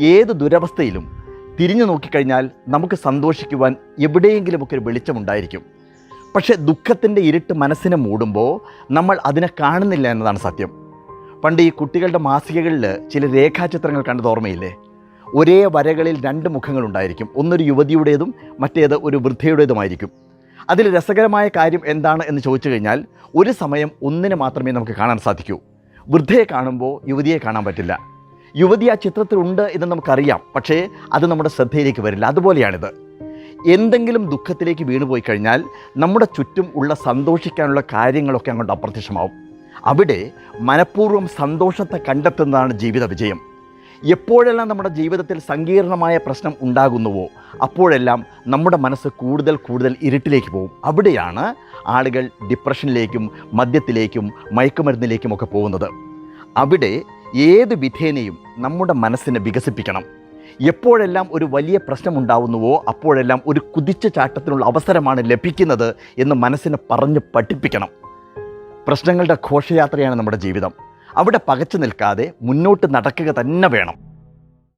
ഏത് ദുരവസ്ഥയിലും തിരിഞ്ഞു നോക്കിക്കഴിഞ്ഞാൽ നമുക്ക് സന്തോഷിക്കുവാൻ എവിടെയെങ്കിലുമൊക്കെ ഒരു വെളിച്ചമുണ്ടായിരിക്കും. പക്ഷേ ദുഃഖത്തിന്റെ ഇരുട്ട് മനസ്സിനെ മൂടുമ്പോൾ നമ്മൾ അതിനെ കാണുന്നില്ല എന്നതാണ് സത്യം. പണ്ട് ഈ കുട്ടികളുടെ മാസികകളിൽ ചില രേഖാചിത്രങ്ങൾ കണ്ടത് ഓർമ്മയില്ലേ? ഒരേ വരകളിൽ രണ്ട് മുഖങ്ങളുണ്ടായിരിക്കും. ഒന്നൊരു യുവതിയുടേതും മറ്റേത് ഒരു വൃദ്ധയുടേതുമായിരിക്കും. അതിൽ രസകരമായ കാര്യം എന്താണ് എന്ന് ചോദിച്ചു കഴിഞ്ഞാൽ ഒരു സമയം ഒന്നിനെ മാത്രമേ നമുക്ക് കാണാൻ സാധിക്കൂ. വൃദ്ധയെ കാണുമ്പോൾ യുവതിയെ കാണാൻ പറ്റില്ല. യുവതി ആ ചിത്രത്തിലുണ്ട് എന്ന് നമുക്കറിയാം. പക്ഷേ അത് നമ്മുടെ ശ്രദ്ധയിലേക്ക് വരില്ല. അതുപോലെയാണിത്. എന്തെങ്കിലും ദുഃഖത്തിലേക്ക് വീണുപോയി കഴിഞ്ഞാൽ നമ്മുടെ ചുറ്റും ഉള്ള സന്തോഷിക്കാനുള്ള കാര്യങ്ങളൊക്കെ അങ്ങോട്ട് അപ്രത്യക്ഷമാവും. അവിടെ മനഃപൂർവം സന്തോഷത്തെ കണ്ടെത്തുന്നതാണ് ജീവിത വിജയം. എപ്പോഴെല്ലാം നമ്മുടെ ജീവിതത്തിൽ സങ്കീർണമായ പ്രശ്നം ഉണ്ടാകുന്നുവോ അപ്പോഴെല്ലാം നമ്മുടെ മനസ്സ് കൂടുതൽ കൂടുതൽ ഇരുട്ടിലേക്ക് പോകും. അവിടെയാണ് ആളുകൾ ഡിപ്രഷനിലേക്കും മദ്യത്തിലേക്കും മയക്കുമരുന്നിലേക്കും ഒക്കെ പോകുന്നത്. അവിടെ ഏത് വിധേനയും നമ്മുടെ മനസ്സിനെ വികസിപ്പിക്കണം. എപ്പോഴെല്ലാം ഒരു വലിയ പ്രശ്നമുണ്ടാവുന്നുവോ അപ്പോഴെല്ലാം ഒരു കുതിച്ച ചാട്ടത്തിനുള്ള അവസരമാണ് ലഭിക്കുന്നത് എന്ന് മനസ്സിനെ പറഞ്ഞ് പഠിപ്പിക്കണം. പ്രശ്നങ്ങളുടെ ഘോഷയാത്രയാണ് നമ്മുടെ ജീവിതം. അവിടെ പകച്ചു നിൽക്കാതെ മുന്നോട്ട് നടക്കുക തന്നെ വേണം.